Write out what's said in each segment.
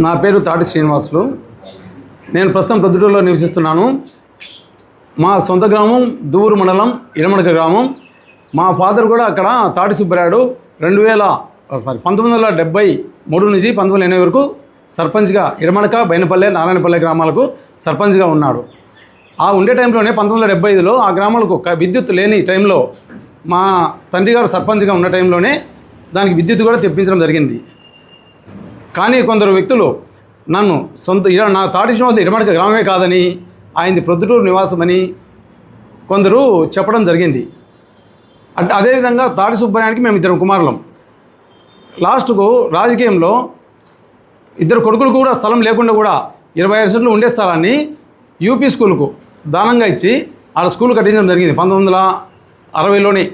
నా పేరు తాటి శ్రీనివాసులు. నేను ప్రస్తుతం ప్రొద్దుటూరులో నివసిస్తున్నాను. మా సొంత గ్రామం దూరు మండలం ఇరమడక గ్రామం. మా ఫాదర్ కూడా అక్కడ తాటి సుబ్బరాయుడు రెండు వేల సారీ పంతొమ్మిది వందల డెబ్బై మూడు నుంచి పంతొమ్మిది వందల ఎనభై వరకు సర్పంచ్గా ఇరమడక బైనపల్లె నారాయణపల్లె గ్రామాలకు సర్పంచ్గా ఉన్నాడు. ఆ ఉండే టైంలోనే పంతొమ్మిది వందల డెబ్బై ఐదులో ఆ గ్రామాలకు ఒక విద్యుత్ లేని టైంలో మా తండ్రి గారు సర్పంచ్గా ఉన్న టైంలోనే దానికి విద్యుత్ కూడా తెప్పించడం జరిగింది. కానీ కొందరు వ్యక్తులు నన్ను సొంత ఇర- నా తాటి శ్రీనివాసు ఇరమడక గ్రామమే కాదని ఆయనది ప్రొద్దుటూరు నివాసమని కొందరు చెప్పడం జరిగింది. అంటే అదేవిధంగా తాటి సుబ్బరాయానికి మేము ఇద్దరు కుమారులం. లాస్ట్కు రాజకీయంలో ఇద్దరు కొడుకులు కూడా స్థలం లేకుండా కూడా ఇరవై ఐదు సెంట్లు ఉండే స్థలాన్ని యూపీ స్కూల్కు దానంగా ఇచ్చి ఆ స్కూల్ కట్టించడం జరిగింది పంతొమ్మిది వందల అరవైలోనే.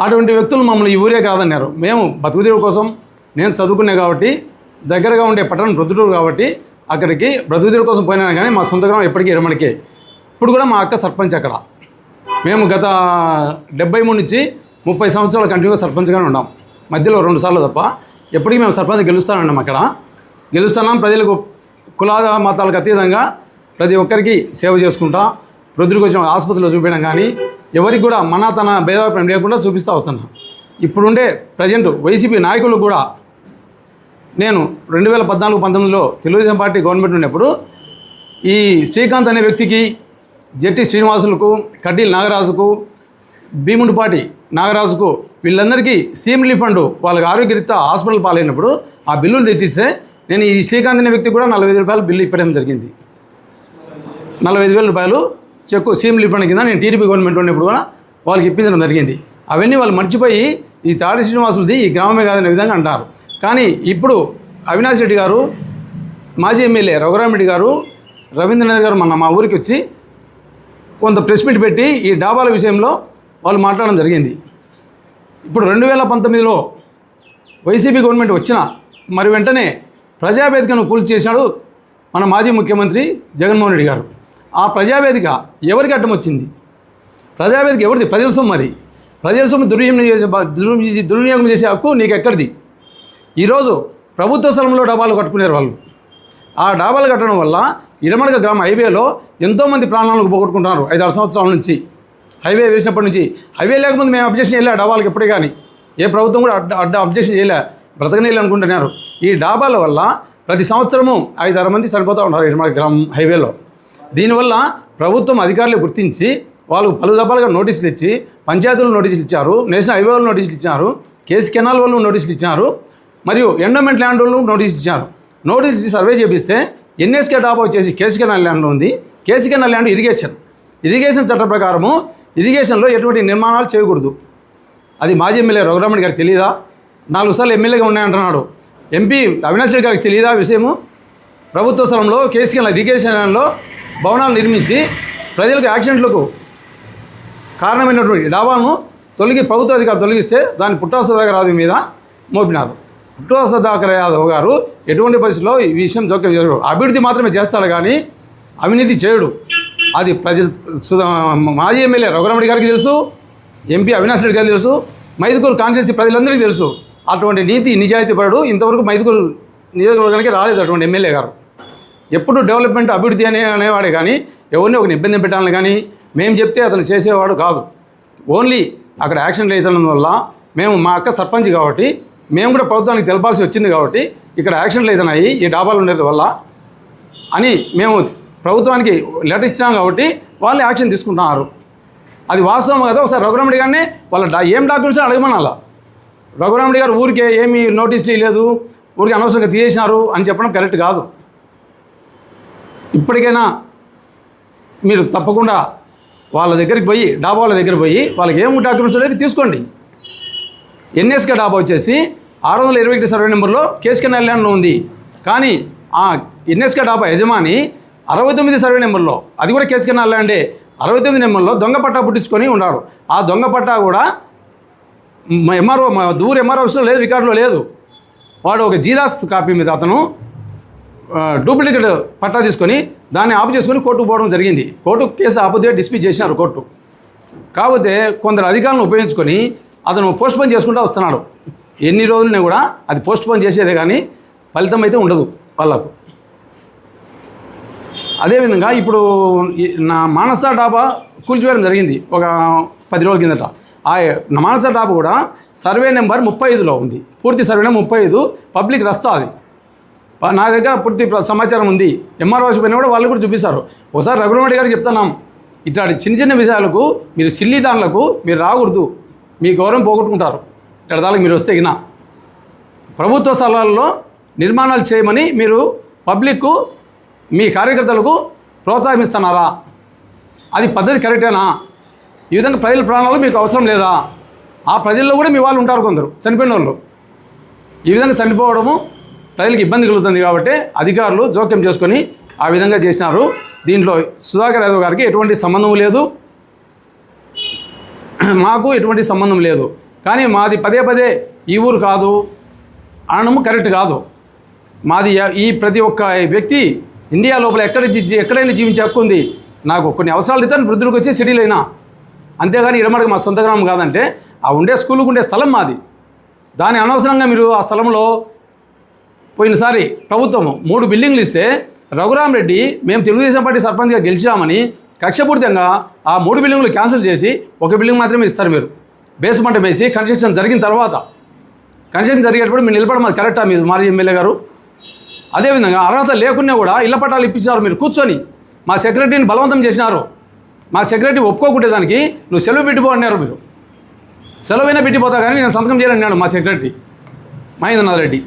అటువంటి వ్యక్తులు మమ్మల్ని ఈ ఊరే కాదన్నారు. మేము బతుకుదేవుడి కోసం నేను చదువుకునే కాబట్టి దగ్గరగా ఉండే పట్టణం ప్రొద్దుటూరు కాబట్టి అక్కడికి బ్రతుకుదేవుడి కోసం పోయినా కానీ మా సొంత గ్రామం ఎప్పటికీ ఇరమడికే ఇప్పుడు కూడా మా అక్క సర్పంచ్ అక్కడ. మేము గత డెబ్బై మూడు నుంచి ముప్పై సంవత్సరాలు కంటిన్యూగా సర్పంచ్గానే ఉన్నాం. మధ్యలో రెండు సార్లు తప్ప ఎప్పటికీ మేము సర్పంచ్ గెలుస్తానున్నాం అక్కడ. గెలుస్తున్నాం ప్రజలకు కులాద మతాలకు అతీతంగా ప్రతి ఒక్కరికి సేవ చేసుకుంటా వృద్ధులకు వచ్చిన ఆసుపత్రిలో చూపించడం కానీ ఎవరికి కూడా మన తన భేదాభిప్రాయం లేకుండా చూపిస్తూ వస్తున్నాం. ఇప్పుడుండే ప్రజెంట్ వైసీపీ నాయకులు కూడా నేను రెండు వేల పద్నాలుగు పంతొమ్మిదిలో తెలుగుదేశం పార్టీ గవర్నమెంట్ ఉన్నప్పుడు ఈ శ్రీకాంత్ అనే వ్యక్తికి జట్టి శ్రీనివాసులకు కడ్డీల్ నాగరాజుకు భీముడిపాటి నాగరాజుకు వీళ్ళందరికీ సీఎం రిలీఫ్ ఫండ్ వాళ్ళకి ఆరోగ్యరీత్యా హాస్పిటల్ పాలైనప్పుడు ఆ బిల్లులు తెచ్చిస్తే నేను ఈ శ్రీకాంత్ అనే వ్యక్తి కూడా నలభై ఐదు రూపాయలు బిల్లు ఇప్పడం జరిగింది. నలభై ఐదు వేల రూపాయలు చెక్కు సీఎం రిలీఫ్ ఫండ్ కింద నేను టీడీపీ గవర్నమెంట్ ఉన్నప్పుడు కూడా వాళ్ళకి ఇప్పించడం జరిగింది. అవన్నీ వాళ్ళు మర్చిపోయి ఈ తాడి శ్రీనివాసులది ఈ గ్రామమే కాదనే విధంగా అంటారు. కానీ ఇప్పుడు అవినాష్ రెడ్డి గారు మాజీ ఎమ్మెల్యే రఘురామరెడ్డి గారు రవీంద్రనాథ్ గారు మన మా ఊరికి వచ్చి కొంత ప్రెస్ మీట్ పెట్టి ఈ డాబాల విషయంలో వాళ్ళు మాట్లాడడం జరిగింది. ఇప్పుడు రెండు వేల పంతొమ్మిదిలో వైసీపీ గవర్నమెంట్ వచ్చిన మరి వెంటనే ప్రజావేదికను కూల్చి చేశాడు మన మాజీ ముఖ్యమంత్రి జగన్మోహన్ రెడ్డి గారు. ఆ ప్రజావేదిక ఎవరికి అడ్డం వచ్చింది? ప్రజావేదిక ఎవరిది? ప్రజల సొమ్ము అది. ప్రజల సొమ్ము దుర్వినియోగం చేసే దుర్వినియోగం చేసే హక్కు నీకు ఎక్కడిది ఈరోజు ప్రభుత్వ స్థలంలో డాబాలు కట్టుకునేరు వాళ్ళు. ఆ డాబాలు కట్టడం వల్ల ఇడమడక గ్రామ హైవేలో ఎంతోమంది ప్రాణాలను పోగొట్టుకుంటున్నారు ఐదు ఆరు సంవత్సరాల నుంచి. హైవే వేసినప్పటి నుంచి హైవే లేకపోతే మేము అబ్జెక్షన్ చేయలే ఆ డాబాలకు ఎప్పుడే కానీ. ఏ ప్రభుత్వం కూడా అడ్డ అడ్డ అబ్జెక్షన్ చేయలే బ్రతకనీళ్ళు అనుకుంటున్నారు. ఈ డాబాల వల్ల ప్రతి సంవత్సరము ఐదు ఆరు మంది చనిపోతూ ఉన్నారు ఇడమడక గ్రామం హైవేలో. దీనివల్ల ప్రభుత్వం అధికారులు గుర్తించి వాళ్ళు పలు దఫాలుగా నోటీసులు ఇచ్చి పంచాయతీలు నోటీసులు ఇచ్చారు నేషనల్ హైవే వాళ్ళు నోటీసులు ఇచ్చారు కేసు కెనాల్ వాళ్ళు నోటీసులు ఇచ్చారు మరియు ఎండోమెంట్ ల్యాండ్ వాళ్ళు నోటీస్ ఇచ్చారు. నోటీస్ ఇచ్చి సర్వే చేపిస్తే ఎన్ఎస్కే డాబా వచ్చేసి కేసు కెనాల్ ల్యాండ్లో ఉంది. కేసు ల్యాండ్ ఇరిగేషన్ ఇరిగేషన్ చట్ట ప్రకారము ఇరిగేషన్లో ఎటువంటి నిర్మాణాలు చేయకూడదు. అది మాజీ ఎమ్మెల్యే రఘురామణి గారికి తెలియదా నాలుగు సార్లు ఎమ్మెల్యేగా ఉన్నాయంటున్నాడు. ఎంపీ అవినాష్ రెడ్డి గారికి తెలియదా విషయము? ప్రభుత్వ స్థలంలో కేసీఎల్ ఇరిగేషన్లో భవనాలు నిర్మించి ప్రజలకు యాక్సిడెంట్లకు కారణమైనటువంటి డాబాను తొలగి ప్రభుత్వ అధికారులు తొలగిస్తే దాన్ని పుట్టాస రాజు మీద మోపినారు. పుట్టాస యాదవ్ గారు ఎటువంటి పరిస్థితుల్లో ఈ విషయం జోక్యం చేయడు అభివృద్ధి మాత్రమే చేస్తాడు కానీ అవినీతి చేయడు. అది ప్రజ మాజీ ఎమ్మెల్యే రఘురామరెడ్డి గారికి తెలుసు ఎంపీ అవినాష్ రెడ్డి గారికి తెలుసు మైదుకూరు కాన్స్టిట్యూన్సీ ప్రజలందరికీ తెలుసు. అటువంటి నీతి నిజాయితీ పరుడు ఇంతవరకు మైదుకూరు నియోజకవర్గానికి రాలేదు అటువంటి ఎమ్మెల్యే గారు. ఎప్పుడు డెవలప్మెంట్ అభివృద్ధి అనే అనేవాడే కానీ ఎవరిని ఒక ఇబ్బంది పెట్టాలని కానీ మేము చెప్తే అతను చేసేవాడు కాదు. ఓన్లీ అక్కడ యాక్షన్ లేదన్నందు వల్ల మేము మా అక్క సర్పంచ్ కాబట్టి మేము కూడా ప్రభుత్వానికి తెలపాల్సి వచ్చింది కాబట్టి ఇక్కడ యాక్షన్ లేదన్నాయి ఈ డాబాలు ఉండేది వల్ల అని మేము ప్రభుత్వానికి లెటర్ ఇచ్చినాం కాబట్టి వాళ్ళు యాక్షన్ తీసుకుంటున్నారు. అది వాస్తవం కదా? ఒకసారి రఘురామరెడ్డి గారిని వాళ్ళ డా ఏం డాక్యుమెంట్స్ అడగమనాలా? రఘురామరెడ్డి గారు ఊరికే ఏమీ నోటీసులు లేదు ఊరికి అనవసరంగా తీసేసినారు అని చెప్పడం కరెక్ట్ కాదు. ఇప్పటికైనా మీరు తప్పకుండా వాళ్ళ దగ్గరికి పోయి డాబా వాళ్ళ దగ్గరికి పోయి వాళ్ళకి ఏం డాక్యుమెంట్స్ అనేది తీసుకోండి. ఎన్ఎస్కే డాబా వచ్చేసి ఆరు వందల ఇరవై ఒకటి సర్వే నెంబర్లో కేసుకే ల్యాండ్లో ఉంది. కానీ ఆ ఎన్ఎస్కే డాబా యజమాని అరవై తొమ్మిది సర్వే నెంబర్లో అది కూడా కేసుకే ల్యాండే అరవై తొమ్మిది నెంబర్లో దొంగ పట్టా పుట్టించుకొని ఉన్నాడు ఆ దొంగ పట్టా కూడా ఎంఆర్ఓ మా దూర ఎంఆర్ఓ ఆఫీస్లో లేదు రికార్డులో లేదు. వాడు ఒక జీరాక్స్ కాపీ మీద అతను డూప్లికేట్ పట్టా తీసుకొని దాన్ని ఆపు చేసుకొని కోర్టుకు పోవడం జరిగింది. కోర్టు కేసు ఆపుదే డిస్మిస్ చేసినారు కోర్టు. కాకపోతే కొందరు అధికారులను ఉపయోగించుకొని అతను పోస్ట్ పోన్ చేసుకుంటూ వస్తున్నాడు. ఎన్ని రోజులనే కూడా అది పోస్ట్ పోన్ చేసేదే కానీ ఫలితం అయితే ఉండదు వాళ్ళకు. అదేవిధంగా ఇప్పుడు నా మానస డాబా కూల్చివేయడం జరిగింది ఒక పది రోజుల కిందట. ఆ మానస డాబా కూడా సర్వే నెంబర్ ముప్పై ఐదులో ఉంది. పూర్తి సర్వే నెంబర్ ముప్పై ఐదు పబ్లిక్ రస్తా అది. నా దగ్గర పూర్తి సమాచారం ఉంది. ఎంఆర్ఓ పైన కూడా వాళ్ళు కూడా చూపిస్తారు. ఒకసారి రఘురామరెడ్డి గారికి చెప్తున్నాం. ఇట్లాంటి చిన్న చిన్న విషయాలకు మీరు సిల్లి దానిలకు మీరు రాకూడదు. మీ గౌరవం పోగొట్టుకుంటారు. ఎడదాలకు మీరు వస్తే గినా ప్రభుత్వ స్థలాల్లో నిర్మాణాలు చేయమని మీరు పబ్లిక్కు మీ కార్యకర్తలకు ప్రోత్సాహిస్తున్నారా? అది పద్ధతి కరెక్టేనా? ఈ విధంగా ప్రజల ప్రాణాలు మీకు అవసరం లేదా? ఆ ప్రజల్లో కూడా మీ వాళ్ళు ఉంటారు కొందరు చనిపోయిన వాళ్ళు ఈ విధంగా చనిపోవడము ప్రజలకు ఇబ్బంది కలుగుతుంది కాబట్టి అధికారులు జోక్యం చేసుకొని ఆ విధంగా చేసినారు. దీంట్లో సుధాకర్ యాదవ్ గారికి ఎటువంటి సంబంధం లేదు. మాకు ఎటువంటి సంబంధం లేదు. కానీ మాది పదే పదే ఈ ఊరు కాదు అనడము కరెక్ట్ కాదు. మాది ఈ ప్రతి ఒక్క వ్యక్తి ఇండియా లోపల ఎక్కడ ఎక్కడైనా జీవించే హక్కు ఉంది. నాకు కొన్ని అవసరాలు ఇస్తే వృద్ధులకు వచ్చి సిటీలో అయినా. అంతేగాని ఇరమడికి మా సొంత గ్రామం కాదంటే ఆ ఉండే స్కూల్కి ఉండే స్థలం మాది. దాని అనవసరంగా మీరు ఆ స్థలంలో పోయినసారి ప్రభుత్వం మూడు బిల్డింగ్లు ఇస్తే రఘురామ్ రెడ్డి మేము తెలుగుదేశం పార్టీ సర్పంచ్గా గెలిచామని కక్షపూరితంగా ఆ మూడు బిల్డింగ్లు క్యాన్సిల్ చేసి ఒక బిల్డింగ్ మాత్రమే ఇస్తారు మీరు. బేస్మెంట్ వేసి కన్స్ట్రక్షన్ జరిగిన తర్వాత కన్స్ట్రక్షన్ జరిగేటప్పుడు మీరు నిలబడడం కరెక్టా మీరు మాజీ ఎమ్మెల్యే గారు? అదేవిధంగా అర్హత లేకున్నా కూడా ఇళ్ళ పట్టాలు ఇప్పించారు మీరు కూర్చొని. మా సెక్రటరీని బలవంతం చేసినారు. మా సెక్రటరీ ఒప్పుకోకుంటే దానికి నువ్వు సెలవు పెట్టిపో అన్నారు మీరు. సెలవైనా పెట్టిపోతా కానీ నేను సంతకం చేయాలన్నాడు మా సెక్రటరీ మహేంద్రనాథ్ రెడ్డి.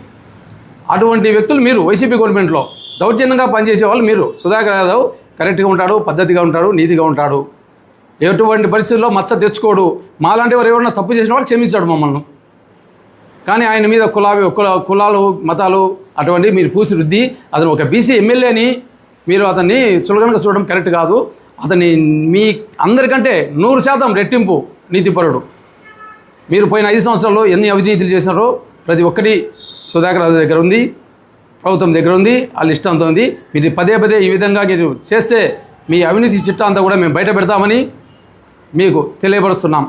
అటువంటి వ్యక్తులు మీరు వైసీపీ గవర్నమెంట్లో దౌర్జన్యంగా పనిచేసే వాళ్ళు మీరు. సుధాకర్ యాదవ్ కరెక్ట్గా ఉంటాడు పద్ధతిగా ఉంటాడు నీతిగా ఉంటాడు. ఎటువంటి పరిస్థితుల్లో మచ్చ తెచ్చుకోడు. మాలాంటి వారు ఎవరైనా తప్పు చేసిన వాళ్ళు క్షమించాడు మమ్మల్ని. కానీ ఆయన మీద కులావి కుల కులాలు మతాలు అటువంటి మీరు పూసి రుద్ది అతను ఒక బీసీ ఎమ్మెల్యేని మీరు అతన్ని చులకనగా చూడడం కరెక్ట్ కాదు. అతన్ని మీ అందరికంటే నూరు శాతం రెట్టింపు నీతిపరుడు. మీరు పోయిన ఐదు సంవత్సరాల్లో ఎన్ని అవినీతులు చేసినారో ప్రతి ఒక్కటి సుధాకర్ దగ్గర ఉంది. ప్రభుత్వం దగ్గర ఉంది ఆ లిస్ట్ అంతా ఉంది. మీరు పదే పదే ఈ విధంగా మీరు చేస్తే మీ అవినీతి చిట్టా అంతా కూడా మేము బయట పెడతామని మీకు తెలియపరుస్తున్నాం.